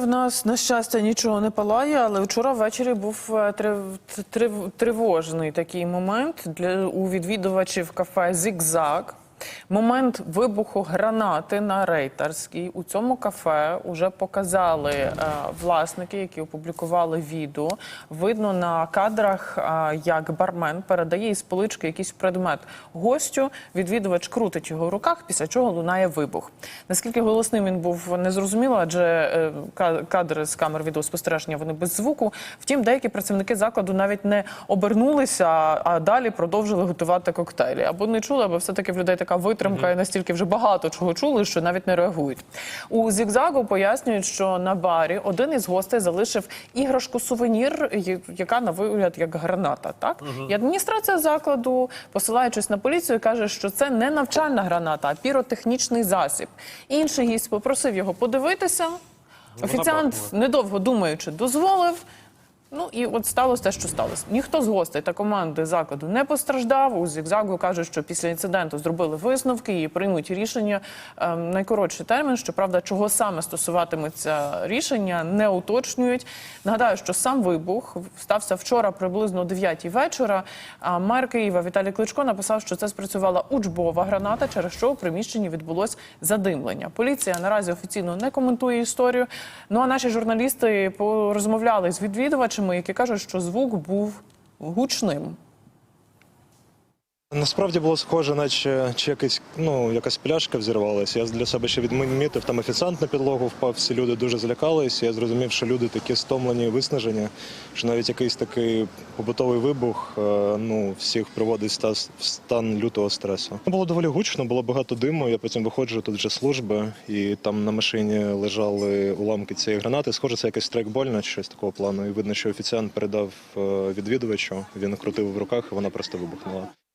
в нас на щастя нічого не палає, але вчора ввечері був е, трив- трив- тривожний такий момент для у відвідувачів кафе Зігзаг. Момент вибуху гранати на рейтерській у цьому кафе вже показали е, власники, які опублікували відео. Видно на кадрах, е, як бармен передає із полички якийсь предмет гостю. Відвідувач крутить його в руках, після чого лунає вибух. Наскільки голосним він був, не зрозуміло, адже е, кадри з камер відеоспостереження вони без звуку. Втім, деякі працівники закладу навіть не обернулися, а далі продовжили готувати коктейлі. Або не чули, або все-таки в людей така витримка і настільки вже багато чого чули, що навіть не реагують. У зігзагу пояснюють, що на барі один із гостей залишив іграшку сувенір, яка на вигляд як граната. Так і адміністрація закладу, посилаючись на поліцію, каже, що це не навчальна граната, а піротехнічний засіб. Інший гість попросив його подивитися. Офіціант, недовго думаючи, дозволив. Ну і от сталося те, що сталося. Ніхто з гостей та команди закладу не постраждав. У зігзагу кажуть, що після інциденту зробили висновки і приймуть рішення ем, найкоротший термін. Щоправда, чого саме стосуватиметься рішення, не уточнюють. Нагадаю, що сам вибух стався вчора приблизно о 9 вечора. А мер Києва Віталій Кличко написав, що це спрацювала учбова граната, через що у приміщенні відбулось задимлення. Поліція наразі офіційно не коментує історію. Ну а наші журналісти порозмовляли з відвідувачами, які кажуть, що звук був гучним. Насправді було схоже, наче чи якийсь, ну, якась пляшка взірвалася. Я для себе ще відмітив, там офіціант на підлогу впав, всі люди дуже злякались. Я зрозумів, що люди такі стомлені виснажені, що навіть якийсь такий побутовий вибух е, ну, всіх приводить в стан лютого стресу. Було доволі гучно, було багато диму. Я потім виходжу, тут вже служби, і там на машині лежали уламки цієї гранати. Схоже, це якась страйкбольна щось такого плану. І видно, що офіціант передав е, відвідувачу. Він крутив в руках, і вона просто вибухнула.